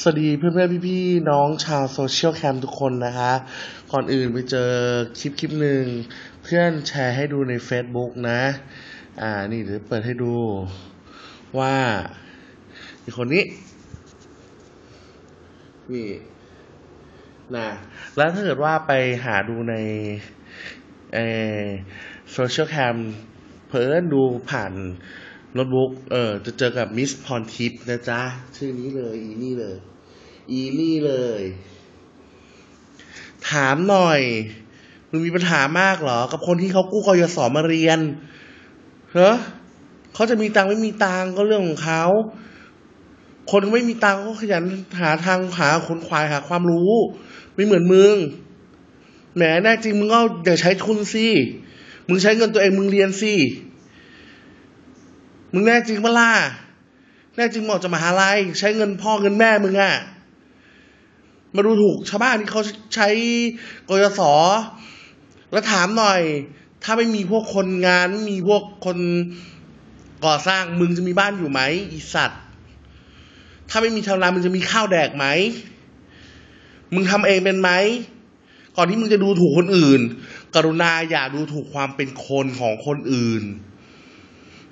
สวัสดีเพื่อนๆพี่ๆน้องชาวโซเชียลแคมทุกคนนะคะ ก่อนอื่นไปเจอคลิปคลิปหนึ่งเพื่อนแชร์ให้ดูใน Facebook นะ อ่านี่เดี๋ยวเปิดให้ดูว่าอีคนนี้ นี่นะแล้วถ้าเกิดว่าไปหาดูในเอโซเชียลแคมเพิ่นดูผ่าน โน้ตบุ๊กเออจะเจอกับมิสพรทิพย์นะจ๊ะ ชื่อนี้เลย อีนี่เลย อีนี่เลย ถามหน่อย มึงมีปัญหามากเหรอ กับคนที่เขากู้กยศมาเรียนเหรอเขาจะมีตังไม่มีตังก็เรื่องของเขาคนไม่มีตังก็ขยันหาทางหาคนควายหาความรู้ ไม่เหมือนมึงแหมแน่จริงมึงก็อย่าใช้ทุนสิมึงใช้เงินตัวเองมึงเรียนสิ มึงแน่จริงเปะล่าแน่จริงหมาะจะมาหาลัยใช้เงินพ่อเงินแม่มึงอะมาดูถูกชาวบ้านที่เขาใช้กยศแล้วถามหน่อย ถ้าไม่มีพวกคนงานไม่มีพวกคนก่อสร้างมึงจะมีบ้านอยู่ไหมอีสัตว์ ถ้าไม่มีชาวนามึงจะมีข้าวแดกไหม มึงทำเองเป็นไหม ก่อนที่มึงจะดูถูกคนอื่น กรุณาอย่าดูถูกความเป็นคนของคนอื่น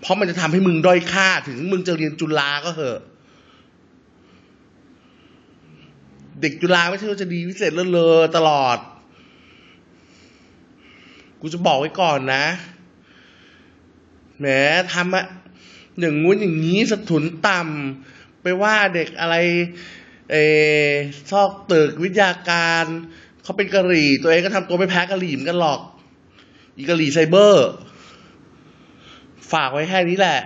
เพราะมันจะทำให้มึงด้อยค่าถึงมึงจะเรียนจุฬาก็เหอะ เด็กจุฬาไม่ใช่ว่าจะดีวิเศษเลิศเลอตลอด กูจะบอกไว้ก่อนนะ แหมทำอะอย่างงู้นอย่างนี้สถุนต่ำไปว่าเด็กอะไรเออซอกตึกวิทยาการเขาเป็นกะหรี่ ตัวเองก็ทำตัวไม่แพ้กะหรี่เหมือนกันหรอก อีกะหรี่ไซเบอร์ ฝากไว้แค่นี้แหละ